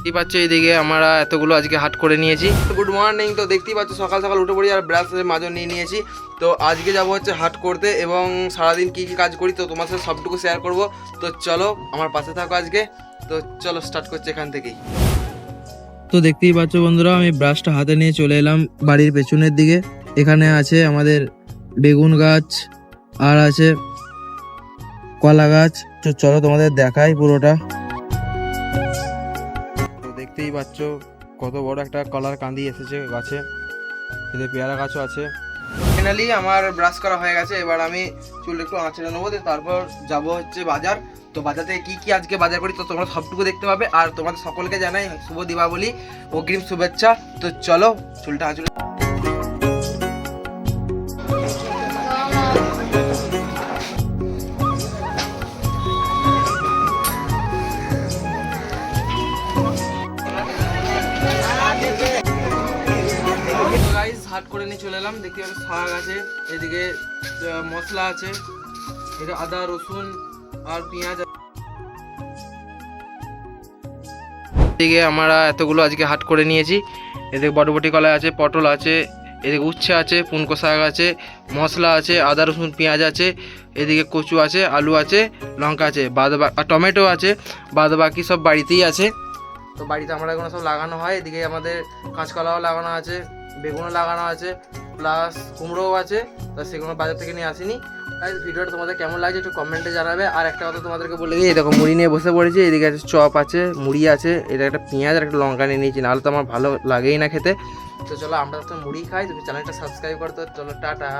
দেখতেই পাচ্ছ এইদিকে আমরা এতগুলো আজকে হাট করে নিয়েছি। গুড মর্নিং তো দেখতেই পাচ্ছ সকাল সকাল উঠে পড়ি আর ব্রাশ মাজন নিয়ে নিয়েছি। তো আজকে যাব হচ্ছে হাট করতে এবং সারাদিন কি কি কাজ করি তো তোমার সাথে সবটুকু শেয়ার করব। তো চলো আমার পাশে থাকো আজকে। তো চলো স্টার্ট করছি এখান থেকেই। তো দেখতেই পাচ্ছ বন্ধুরা আমি ব্রাশটা হাতে নিয়ে চলে এলাম বাড়ির পেছনের দিকে। এখানে আছে আমাদের বেগুন গাছ আর আছে কলা গাছ। তো চলো তোমাদের দেখাই পুরোটা। দেখতেই পাচ্ছ কত বড় একটা কলার কান্দি এসেছে গাছে। এতে পেয়ারা গাছও আছে। ফাইনালি আমার ব্রাশ করা হয়ে গেছে, এবার আমি চুল একটু আঁচড়ে নেব তারপর যাব হচ্ছে বাজার। তো বাজার থেকে কী কী আজকে বাজার করি, তো তোমরা সবটুকু দেখতে পাবে, আর তোমাদের সকলকে জানাই শুভ দীপাবলি, অগ্রিম শুভেচ্ছা। তো চলো চুলটা আঁচড়ে হাট করে নিয়ে চলে এলাম। দেখতে পাচ্ছি, শাক আছে, এদিকে মশলা আছে, এটা আদা, রসুন আর পেঁয়াজ এদিকে আমরা এতগুলো আজকে হাট করে নিয়েছি। এদিকে বটবটি কলা আছে, পটল আছে, এদিকে উচ্ছে আছে পুনকো শাক আছে, মশলা আছে, আদা, রসুন, পেঁয়াজ আছে, এদিকে কচু আছে, আলু আছে, লঙ্কা আছে, বাদ টমেটো আছে, বাদ বাকি সব বাড়িতেই আছে। তো বাড়িতে আমরা এগুলো সব লাগানো হয়। এদিকে আমাদের কাঁচকলাও লাগানো আছে, বেগুনও লাগানো আছে প্লাস কুমড়োও আছে। তা সেগুলো বাজার থেকে নিয়ে আসিনি। তাই ভিডিওটা তোমাদের কেমন লাগছে একটু কমেন্টে জানাবে। আর একটা কথা তোমাদেরকে বলে দিই এরকম মুড়ি নিয়ে বসে পড়েছি। এদিকে আছে চপ আছে, মুড়ি আছে, এটা একটা পেঁয়াজ আর একটা লঙ্কা নিয়ে নিয়েছি। নাহলে তো আমার ভালো লাগেই না খেতে। তো চলো, আমরা তো মুড়ি খাই, তুমি চ্যানেলটা সাবস্ক্রাইব করতে চলো, টাটা।